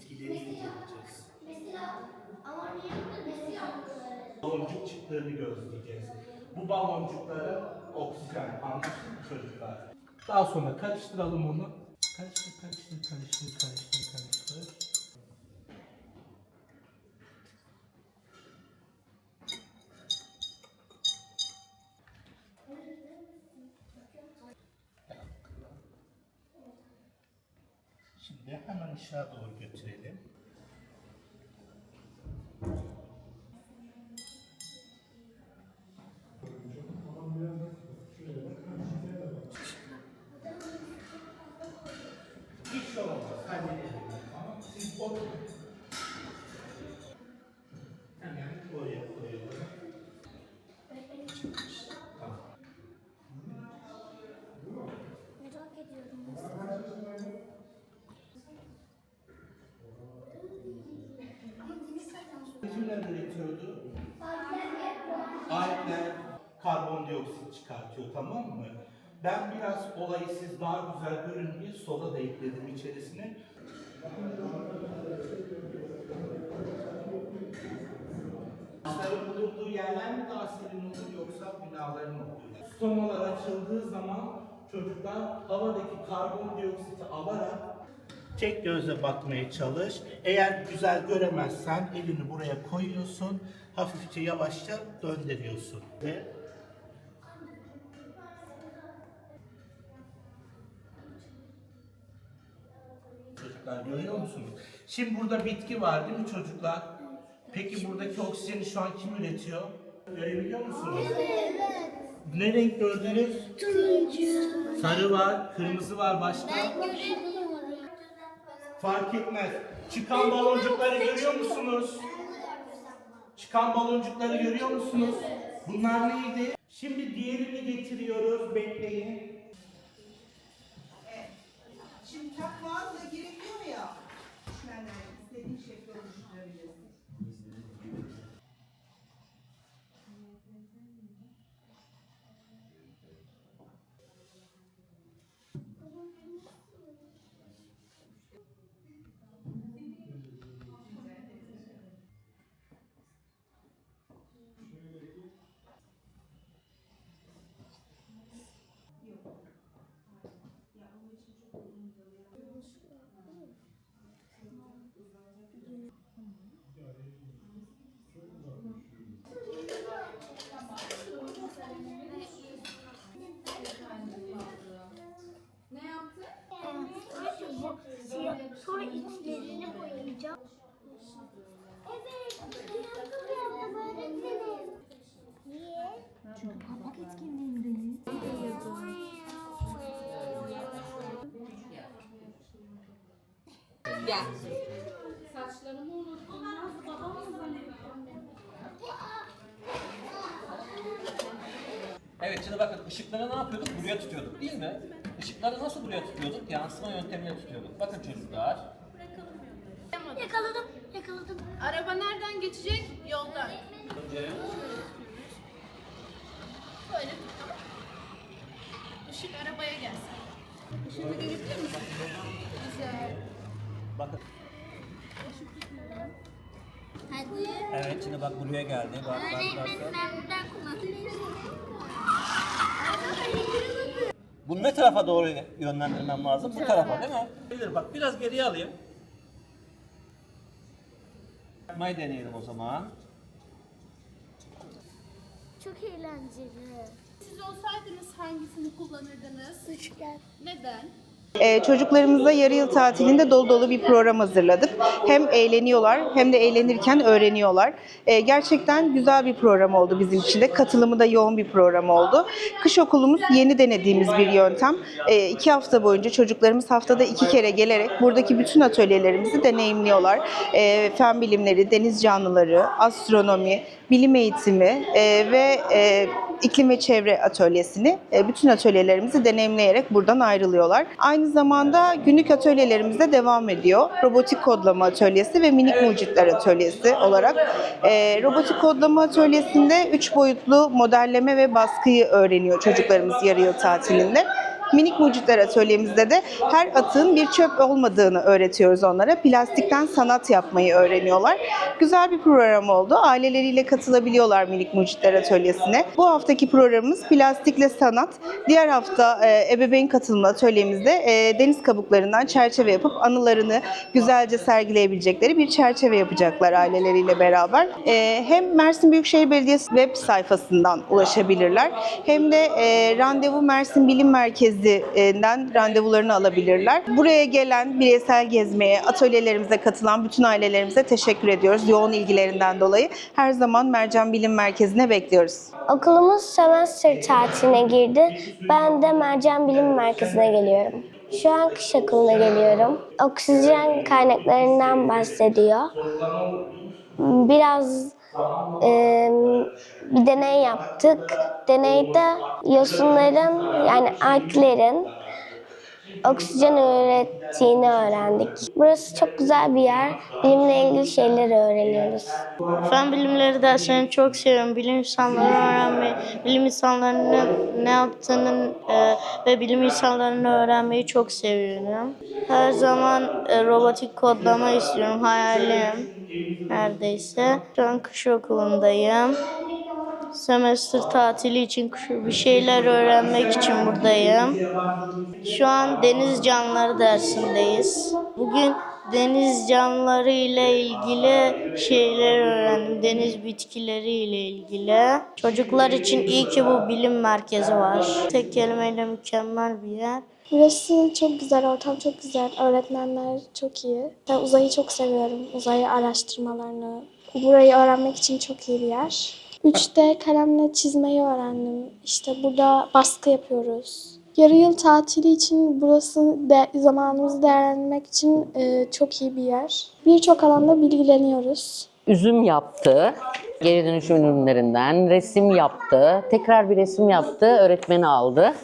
bitkileri inceleyeceğiz. Mesela mesela Baloncukçuklarını gözleyeceğiz. Bu baloncuklara oksijen anlaştık mı çocuklar? Daha sonra karıştıralım onu. Karıştır, karıştır, karıştır, karıştır, karıştır. Şimdi hemen aşağı doğru götürelim. Hiç şey olmaz. Tamam. Siz oturun. Tamam mı? Ben biraz olayı siz daha güzel görün diye soda da ekledim içerisine. Ağaçların bulunduğu yerler mi daha serin olur yoksa binaların olduğu yer? Stomalar açıldığı zaman çocuklar havadaki karbondioksiti alarak Tek gözle bakmaya çalış. Eğer güzel göremezsen elini buraya koyuyorsun. Hafifçe yavaşça döndürüyorsun. Ve Çocuklar görüyor musunuz? Şimdi burada bitki var değil mi çocuklar? Peki buradaki oksijeni şu an kim üretiyor? Görebiliyor musunuz? Evet. Ne renk gördünüz? Turuncu. Sarı var, kırmızı var başka. göremiyorum. Fark etmez. Çıkan baloncukları görüyor musunuz? Çıkan baloncukları görüyor musunuz? Bunlar neydi? Şimdi diğerini getiriyoruz. Bekleyin. Gel. Saçlarımı unuttum. Nasıl babam mı zannediyorum? Evet şimdi bakın ışıkları ne yapıyorduk? Buraya tutuyorduk değil mi? Işıkları nasıl buraya tutuyorduk? Yansıma yöntemiyle tutuyorduk. Bakın çocuklar. Yakaladım. Yakaladım. Araba nereden geçecek? Yoldan. Önce Böyle tuttum. Işık arabaya gelsin. Işığını görebiliyor musun? Güzel. Bakın. Hadi. Evet şimdi bak buraya geldi. Bak bak bak. bak. ben buradan kullanıyorum. Bunu ne tarafa doğru yönlendirmem lazım? Bu tarafa değil mi? Bilir bak biraz geriye alayım. Yapmayı deneyelim o zaman. Çok eğlenceli. Siz olsaydınız hangisini kullanırdınız? Üçgen. Neden? Ee, çocuklarımıza yarı yıl tatilinde dolu dolu bir program hazırladık. Hem eğleniyorlar hem de eğlenirken öğreniyorlar. Ee, gerçekten güzel bir program oldu bizim için de. Katılımı da yoğun bir program oldu. Kış okulumuz yeni denediğimiz bir yöntem. Ee, iki hafta boyunca çocuklarımız haftada iki kere gelerek buradaki bütün atölyelerimizi deneyimliyorlar. Ee, fen bilimleri, deniz canlıları, astronomi, bilim eğitimi e, ve e, iklim ve çevre atölyesini e, bütün atölyelerimizi deneyimleyerek buradan ayrılıyorlar. Aynı zamanda günlük atölyelerimiz de devam ediyor. Robotik kodlama atölyesi ve minik mucitler atölyesi olarak. E, robotik kodlama atölyesinde 3 boyutlu modelleme ve baskıyı öğreniyor çocuklarımız yarı yıl tatilinde. Minik Mucitler Atölyemizde de her atığın bir çöp olmadığını öğretiyoruz onlara. Plastikten sanat yapmayı öğreniyorlar. Güzel bir program oldu. Aileleriyle katılabiliyorlar Minik Mucitler Atölyesi'ne. Bu haftaki programımız plastikle sanat. Diğer hafta e, ebeveyn katılımlı atölyemizde e, deniz kabuklarından çerçeve yapıp anılarını güzelce sergileyebilecekleri bir çerçeve yapacaklar aileleriyle beraber. E, hem Mersin Büyükşehir Belediyesi web sayfasından ulaşabilirler hem de e, Randevu Mersin Bilim Merkezi'nden randevularını alabilirler. Buraya gelen bireysel gezmeye, atölyelerimize katılan bütün ailelerimize teşekkür ediyoruz yoğun ilgilerinden dolayı. Her zaman Mercan Bilim Merkezi'ne bekliyoruz. Okulumuz sömestr tatiline girdi. Ben de Mercan Bilim Merkezi'ne geliyorum. Şu an kış okuluna geliyorum. Oksijen kaynaklarından bahsediyor. Biraz e, bir deney yaptık. Deneyde yosunların yani alglerin oksijen ürettiğini öğrendik. Burası çok güzel bir yer. Bilimle ilgili şeyler öğreniyoruz. Fen bilimleri derslerini çok seviyorum. Bilim insanlarını öğrenmeyi, bilim insanlarının ne yaptığını e, ve bilim insanlarını öğrenmeyi çok seviyorum. Her zaman e, robotik kodlama istiyorum. Hayalim neredeyse. Şu an kış okulundayım. Semestr tatili için bir şeyler öğrenmek için buradayım. Şu an deniz canlıları dersindeyiz. Bugün deniz canlıları ile ilgili şeyler öğrendim. Deniz bitkileri ile ilgili. Çocuklar için iyi ki bu bilim merkezi var. Tek kelimeyle mükemmel bir yer. Burası çok güzel, ortam çok güzel, öğretmenler çok iyi. Ben uzayı çok seviyorum, uzayı araştırmalarını. Burayı öğrenmek için çok iyi bir yer. Üçte kalemle çizmeyi öğrendim. İşte burada baskı yapıyoruz. Yarı yıl tatili için burası de, zamanımızı değerlendirmek için e, çok iyi bir yer. Birçok alanda bilgileniyoruz. Üzüm yaptı. Geri dönüşüm ürünlerinden resim yaptı. Tekrar bir resim yaptı. Öğretmeni aldı.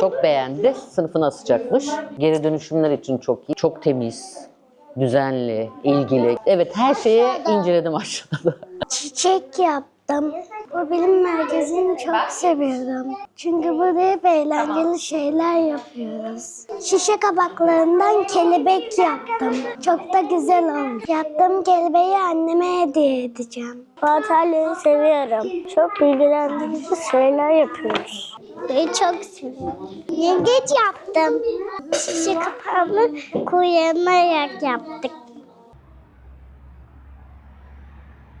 Çok beğendi. Sınıfına asacakmış. Geri dönüşümler için çok iyi. Çok temiz, düzenli, ilgili. Evet her şeye inceledim aşağıda. Çiçek yaptım. Bu bilim merkezini çok seviyorum. Çünkü burada hep eğlenceli şeyler yapıyoruz. Şişe kabaklarından kelebek yaptım. Çok da güzel olmuş. Yaptığım kelebeği anneme hediye edeceğim. Antalya'yı seviyorum. Çok bilgilendirici şeyler yapıyoruz. Ben çok seviyorum. Yengeç yaptım. Şişe kapağını kuyanarak yaptık.